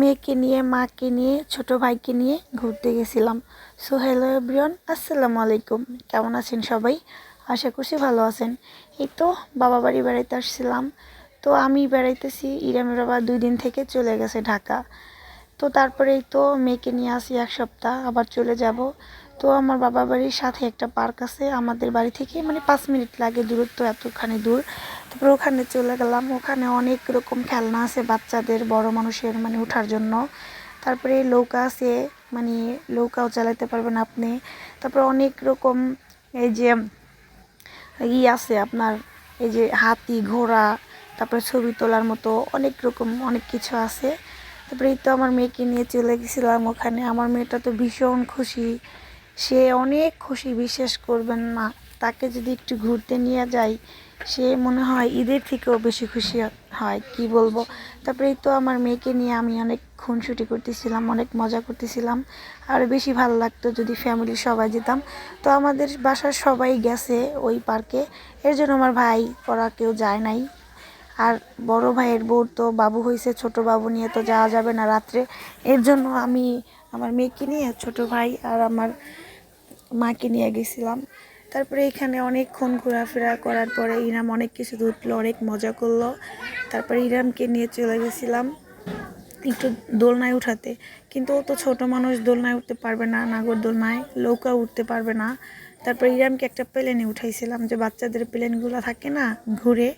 মেয়েকে নিয়ে, মাকে নিয়ে, ছোট ভাইকে নিয়ে ঘুরতে গেছিলাম। সো হ্যালো এভরিওয়ান আসসালামু আলাইকুম। কেমন আছেন সবাই? আশা করছি ভালো আছেন। এই তো, বাবা বাড়ি বেড়াইতে আসছিলাম। তো আমি বেড়াইতেছি ইরামের বাবা দুই দিন থেকে চলে গেছে ঢাকা। তো তারপরেই তো মেয়েকে নিয়ে আসি এক সপ্তাহ, আবার চলে যাব। তো আমার বাবা বাড়ির সাথে একটা পার্ক আছে, আমাদের বাড়ি থেকে মানে পাঁচ মিনিট লাগে দূরত্ব এতখানি দূর। তারপরে ওখানে চলে গেলাম, ওখানে অনেক রকম খেলনা আছে বাচ্চাদের, বড় মানুষের মানে ওঠার জন্য। তারপরে নৌকা আছে মানে নৌকাও চালাতে পারবেন আপনি। তারপরে অনেক রকম এই যে ই আছে আপনার, এই যে হাতি, ঘোড়া, তারপরে ছবি তোলার মতো অনেক রকম অনেক কিছু আছে। তারপরে এই তো আমার মেয়েকে নিয়ে চলে গেছিলাম ওখানে, আমার মেয়েটা তো ভীষণ খুশি। সে অনেক খুশি, বিশ্বাস করবেন না। তাকে যদি একটু ঘুরতে নিয়ে যাই, সে মনে হয় ঈদের থেকেও বেশি খুশি হয়, কি বলব? তারপরে এই তো আমার মেয়েকে নিয়ে আমি অনেক খুনসুটি করতেছিলাম, অনেক মজা করতেছিলাম। আর বেশি ভালো লাগতো যদি ফ্যামিলি সবাই যেতাম। তো আমাদের বাসার সবাই গেছে ওই পার্কে। এর জন্য আমার ভাই ওরা কেউ যায় নাই। আর বড় ভাইয়ের বউর তো বাবু হয়েছে ছোট বাবু নিয়ে তো যাওয়া যাবে না রাত্রে। এর জন্য আমি আমার মেয়েকে নিয়ে ছোট ভাই আর আমার মাকে নিয়ে গেছিলাম। তারপরে এখানে অনেকক্ষণ ঘোরাফেরা করার পরে ইরাম অনেক কিছু ধুতলো, অনেক মজা করল। তারপরে ইরামকে নিয়ে চলে গেছিলাম একটু দোলনায় উঠাতে। কিন্তু ও তো ছোটো মানুষ, দোলনায় উঠতে পারবে না, নাগর দোলনায় লৌকা উঠতে পারবে না। তারপর ইরামকে একটা প্লেনে উঠাইছিলাম যে বাচ্চাদের প্লেনগুলো থাকে না ঘুরে,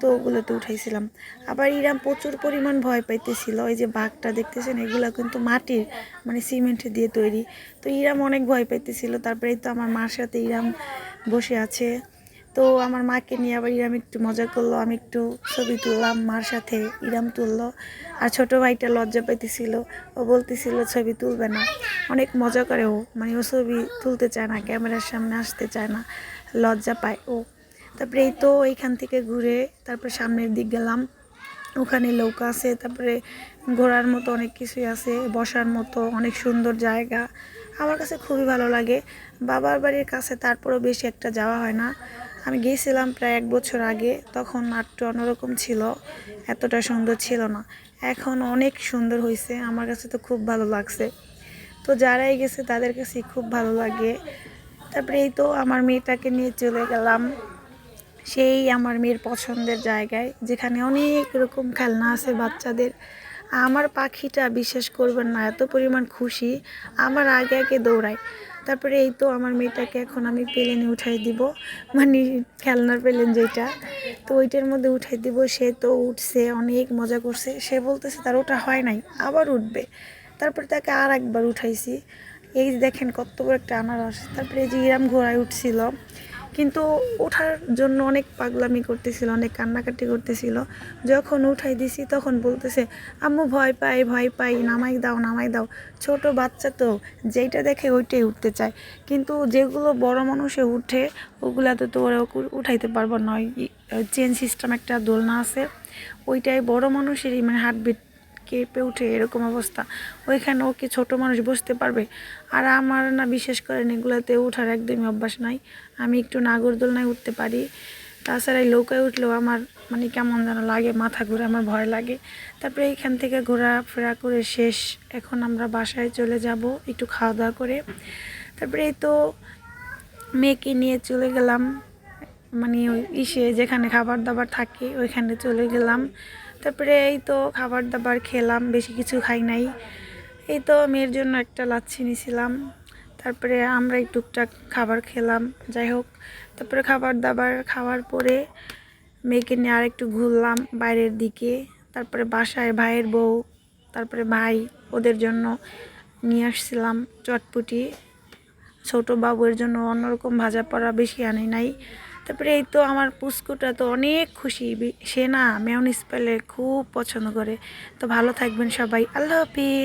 তো ওগুলোতে উঠাইছিলাম। আবার ইরাম প্রচুর পরিমাণ ভয় পাইতেছিল ওই যে বাঘটা দেখতেছেন, এগুলো কিন্তু মাটির মানে সিমেন্ট দিয়ে তৈরি। তো ইরাম অনেক ভয় পাইতেছিল তারপরে তো আমার মার সাথে ইরাম বসে আছে। তো আমার মাকে নিয়ে আবার ইরাম একটু মজা করল, আমি একটু ছবি তুললাম, মার সাথে ইরাম তুললো। আর ছোটো ভাইটা লজ্জা পাইতেছিল, ও বলতেছিল ছবি তুলবে না। অনেক মজা করে ও মানে ও ছবি তুলতে চায় না, ক্যামেরার সামনে আসতে চায় না, লজ্জা পায় ও। তারপরে এই তো এইখান থেকে ঘুরে তারপরে সামনের দিক গেলাম। ওখানে নৌকা আছে, তারপরে ঘোরার মতো অনেক কিছুই আছে, বসার মতো অনেক সুন্দর জায়গা। আমার কাছে খুবই ভালো লাগে। বাবার বাড়ির কাছে তারপরেও বেশি একটা যাওয়া হয় না। আমি গিয়েছিলাম প্রায় এক বছর আগে, তখন একটু অন্যরকম ছিল, এতটা সুন্দর ছিল না। এখন অনেক সুন্দর হয়েছে আমার কাছে তো খুব ভালো লাগছে। তো যারাই গেছে তাদের কাছে খুব ভালো লাগে। তারপরে এই তো আমার মেয়েটাকে নিয়ে চলে গেলাম। সেই আমার মেয়ের পছন্দের জায়গায়, যেখানে অনেক রকম খেলনা আছে বাচ্চাদের। আমার পাখিটা বিশ্বাস করবেন না, এত পরিমাণ খুশি। আমার আগে আগে দৌড়ায়। তারপরে এই তো আমার মেয়েটাকে এখন আমি প্লেনে উঠাই দিব। মানে খেলনার প্লেন যেটা। তো ওইটার মধ্যে উঠাই দিব। সে তো উঠছে, অনেক মজা করছে। সে বলতেছে, তার ওটা হয় নাই, আবার উঠবে। তারপরে তাকে আর একবার উঠাইছি। এই দেখেন কত বড় একটা আনারস। তারপরে যে ইরাম ঘোড়ায় উঠছিল কিন্তু ওঠার জন্য অনেক পাগলামি করতেছিল, অনেক কান্নাকাটি করতেছিল। যখন উঠাই দিছি, তখন বলতেছে, আম্মু, ভয় পাই ভয় পাই, নামাই দাও নামাই দাও। ছোট বাচ্চা তো, যেইটা দেখে ওইটাই উঠতে চায়। কিন্তু যেগুলো বড় মানুষে উঠে ওগুলাতে তো ওরা উঠাইতে পারব নয় চেন সিস্টেম একটা দোলনা আছে, ওইটাই বড় মানুষেরই মানে হার্টবিট কেঁপে উঠে এরকম অবস্থা। ওইখানে ওকে ছোট মানুষ বসতে পারবে? আর আমার না বিশেষ করেন এগুলোতে ওঠার একদমই অভ্যাস নাই। আমি একটু নাগরদোলনায় উঠতে পারি। তাছাড়া এই নৌকায় উঠলেও আমার মানে কেমন যেন লাগে, মাথা ঘুরে আমার ভয় লাগে। তারপরে এইখান থেকে ঘোরাফেরা করে শেষ। এখন আমরা বাসায় চলে যাব একটু খাওয়া দাওয়া করে। তারপরে এই তো মেয়েকে নিয়ে চলে গেলাম। মানে ওই ইসে যেখানে খাবার দাবার থাকে, ওইখানে চলে গেলাম। তারপরে এই তো খাবার দাবার খেলাম, বেশি কিছু খাই নাই। এই তো মেয়ের জন্য একটা লাচ্ছি নিয়েছিলাম তারপরে আমরা টুকটাক খাবার খেলাম, যাই হোক। তারপরে খাবার দাবার খাওয়ার পরে মেয়েকে নিয়ে আর একটু ঘুরলাম বাইরের দিকে। তারপরে বাসায় ভাইয়ের বউ, তারপরে ভাই, ওদের জন্য নিয়ে আসছিলাম চটপুটি। ছোটো বাবুর জন্য অন্যরকম ভাজা পড়া বেশি আনি নাই। তারপরে এই তো আমার পুস্কুটা তো অনেক খুশি। সে না মেয়নিস খুব পছন্দ করে। তো ভালো থাকবেন সবাই। আল্লাহ হাফিজ।